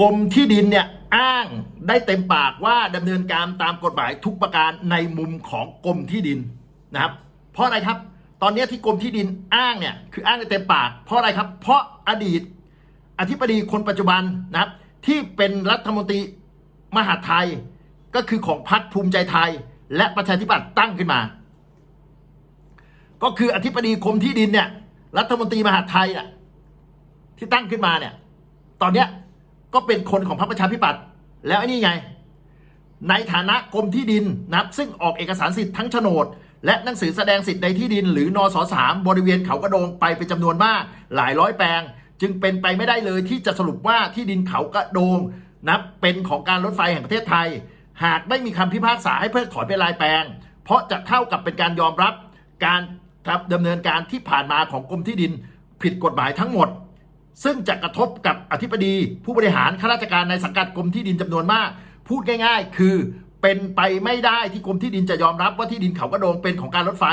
กรมที่ดินเนี่ยอ้างได้เต็มปากว่าดำเนินการตามกฎหมายทุกประการในมุมของกรมที่ดินนะครับ เพราะอะไรครับ ตอนนี้ที่กรมที่ดินอ้างเนี่ยคืออ้างได้เต็มปาก เพราะอะไรครับ เพราะอดีตอธิบดีคนปัจจุบันนะครับ ที่เป็นรัฐมนตรีมหาไทย ก็คือของพรรคภูมิใจไทย และประชาธิปัตย์ตั้งขึ้นมา ก็คืออธิบดีกรมที่ดินเนี่ยรัฐมนตรีมหาไทยน่ะที่ตั้งขึ้นมาเนี่ย ตอนเนี้ย ก็เป็นคนของพรรคประชาธิปัตย์แล้วไอ้นี่ไง ในฐานะกรมที่ดินนะครับซึ่งออกเอกสารสิทธิ์ทั้งโฉนด และหนังสือแสดงสิทธิ์ในที่ดิน หรือนอสสามบริเวณเขากระโดงไปเป็นจำนวนมากหลายร้อยแปลง จึงเป็นไปไม่ได้เลยที่จะสรุปว่าที่ดินเขากระโดงนับเป็นของการรถไฟแห่งประเทศไทย หากไม่มีคำพิพากษาให้เพิกถอนเป็นรายแปลง เพราะจะเท่ากับเป็นการยอมรับการดำเนินการที่ผ่านมาของกรมที่ดินผิดกฎหมายทั้งหมด ซึ่งจะกระทบกับอธิบดี ผู้บริหารข้าราชการในสังกัดกรมที่ดินจำนวนมาก พูดง่าย ๆ คือเป็นไปไม่ได้ที่กรมที่ดินจะยอมรับว่าที่ดินเขากระโดงเป็นของการรถไฟ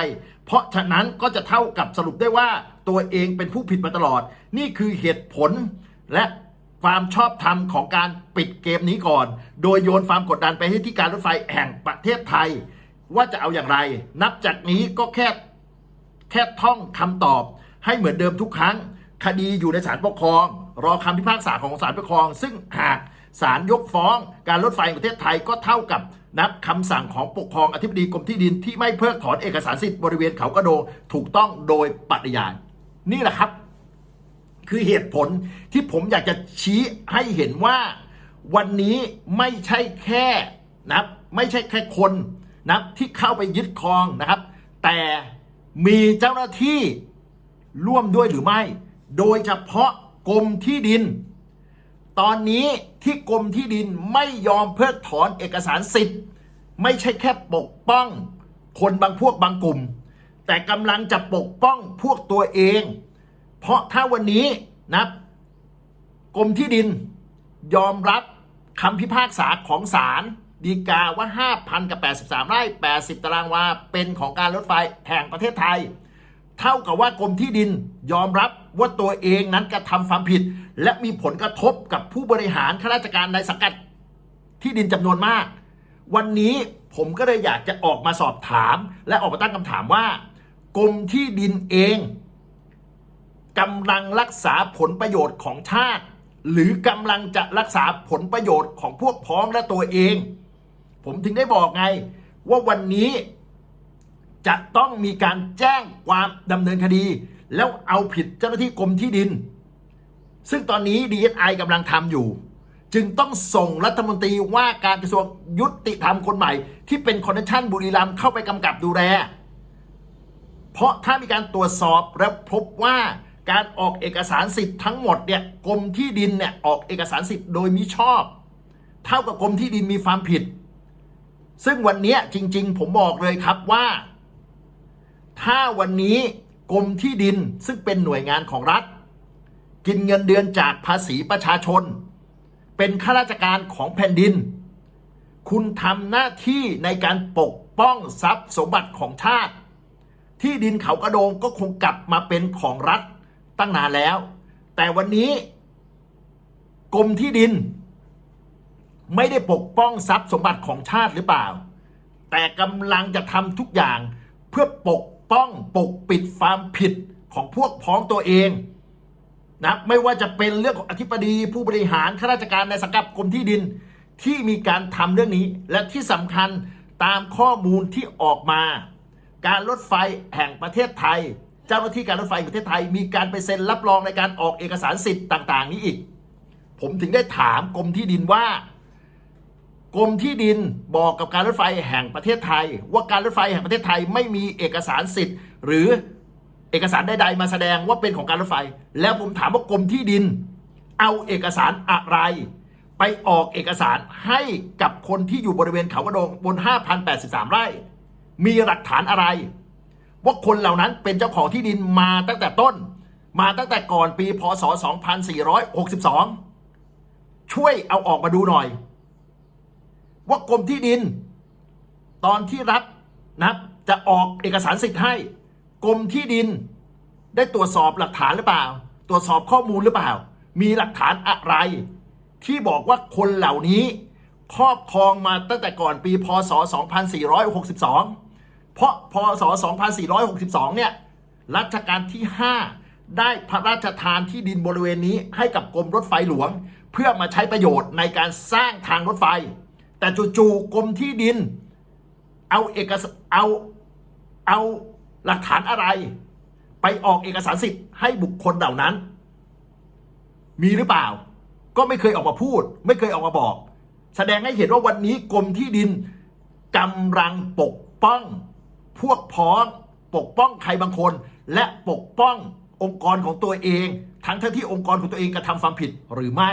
เพราะฉะนั้นก็จะเท่ากับสรุปได้ว่าตัวเองเป็นผู้ผิดมาตลอด นี่คือเหตุผลและความชอบธรรมของการปิดเกมนี้ก่อน โดยโยนความกดดันไปให้ที่การรถไฟแห่งประเทศไทย ว่าจะเอาอย่างไร นับจากนี้ก็แค่แค่ท่องคำตอบให้เหมือนเดิมทุกครั้ง คดีอยู่ในศาลปกครอง รอคำพิพากษาของศาลปกครอง ซึ่งหากศาลยกฟ้องการรถไฟแห่งประเทศไทยก็เท่ากับนับคำสั่งของปกครองอธิบดีกรมที่ดินที่ไม่เพิกถอนเอกสารสิทธิ์บริเวณเขากระโดงถูกต้องโดยปริยายนี่แหละครับ คือเหตุผลที่ผมอยากจะชี้ให้เห็นว่า วันนี้ไม่ใช่แค่นับไม่ใช่แค่คนนับที่เข้าไปยึดครองนะครับ แต่มีเจ้าหน้าที่ร่วมด้วยหรือไม่ โดยเฉพาะกรมที่ดิน ตอนนี้ที่กรมที่ดินไม่ยอมเพิกถอนเอกสารสิทธิ์ ไม่ใช่แค่ปกป้อง คนบางพวกบางกลุ่ม แต่กำลังจะปกป้องพวกตัวเอง เพราะถ้าวันนี้นะกรมที่ดินยอมรับคำพิพากษาของศาลดีกาว่า 5,000 กับ 83 ไร่ 80 ตารางวา เป็นของการรถไฟแห่งประเทศไทย เท่ากับว่ากรมที่ดินยอมรับว่าตัวเองนั้นกระทำความผิด และมีผลกระทบกับผู้บริหารข้าราชการในสังกัดที่ดินจำนวนมาก วันนี้ผมก็เลยอยากจะออกมาสอบถาม และออกมาตั้งคำถามว่ากรมที่ดินเองกำลังรักษาผลประโยชน์ของชาติ หรือกำลังจะรักษาผลประโยชน์ของพวกพ้องและตัวเอง ผมถึงได้บอกไง ว่าวันนี้ จะต้องมีการแจ้งความดำเนินคดี แล้วเอาผิดเจ้าหน้าที่กรมที่ดิน ซึ่งตอนนี้ DSI กำลังทำอยู่ จึงต้องส่งรัฐมนตรีว่าการกระทรวงยุติธรรมคนใหม่ ที่เป็นคอนเนคชั่นบุรีรัมย์เข้าไปกำกับดูแลเพราะถ้ามีการตรวจสอบและพบว่าการออกเอกสารสิทธิ์ทั้งหมดเนี่ยกรมที่ดินเนี่ยออกเอกสารสิทธิ์โดยมิชอบ เท่ากับกรมที่ดินมีความผิด ซึ่งวันนี้จริง ๆ ผมบอกเลยครับว่า ถ้าวันนี้กรมที่ดินซึ่งเป็นหน่วยงานของรัฐ กินเงินเดือนจากภาษีประชาชน เป็นข้าราชการของแผ่นดิน คุณทำหน้าที่ในการปกป้องทรัพย์สมบัติของชาติ ที่ดินเขากระโดงก็คงกลับมาเป็นของรัฐตั้งนานแล้ว แต่วันนี้กรมที่ดิน ไม่ได้ปกป้องทรัพย์สมบัติของชาติหรือเปล่า แต่กำลังจะทำทุกอย่างเพื่อปก ป้องปกปิดความผิดของพวกพ้องตัวเองนะไม่ว่าจะเป็นเรื่องของอธิบดีผู้บริหารข้าราชการในสังกัดกรมที่ดิน ที่มีการทำเรื่องนี้ และที่สำคัญตามข้อมูลที่ออกมา การรถไฟแห่งประเทศไทย เจ้าหน้าที่การรถไฟประเทศไทย มีการไปเซ็นรับรองในการออกเอกสารสิทธิ์ต่าง ๆ นี้อีก ผมถึงได้ถามกรมที่ดินว่า กรมที่ดินบอกกับการรถไฟแห่งประเทศไทย ว่าการรถไฟแห่งประเทศไทยไม่มีเอกสารสิทธิ์ หรือเอกสารใดๆมาแสดงว่าเป็นของการรถไฟ แล้วผมถามว่ากรมที่ดิน เอาเอกสารอะไร ไปออกเอกสารให้กับคนที่อยู่บริเวณเขากระโดงบน 5,083 ไร่ มีหลักฐานอะไร ว่าคนเหล่านั้นเป็นเจ้าของที่ดินมาตั้งแต่ต้น มาตั้งแต่ก่อนปีพศ 2462 ช่วยเอาออกมาดูหน่อย ว่ากรมที่ดิน ตอนที่รับนะจะออกเอกสารสิทธิ์ให้กรมที่ดิน ได้ตรวจสอบหลักฐานหรือเปล่า ตรวจสอบข้อมูลหรือเปล่า มีหลักฐานอะไร ที่บอกว่าคนเหล่านี้ ครอบครองมาตั้งแต่ก่อนปีพศ 2462 เพราะพศ 2462 เนี่ยรัชกาลที่ 5 ได้พระราชทานที่ดินบริเวณนี้ให้กับกรมรถไฟหลวง เพื่อมาใช้ประโยชน์ในการสร้างทางรถไฟ แต่จู่ๆกรมที่ดิน เอาเอกสเอาเอาหลักฐานอะไร ไปออกเอกสารสิทธิ์ให้บุคคลเหล่านั้น มีหรือเปล่า ก็ไม่เคยออกมาพูด ไม่เคยออกมาบอก แสดงให้เห็นว่าวันนี้กรมที่ดินกำลังปกป้อง พวกพ้องปกป้องใครบางคน และปกป้ององค์กรของตัวเอง ทั้งทั้งที่องค์กรของตัวเองกระทำความผิดหรือไม่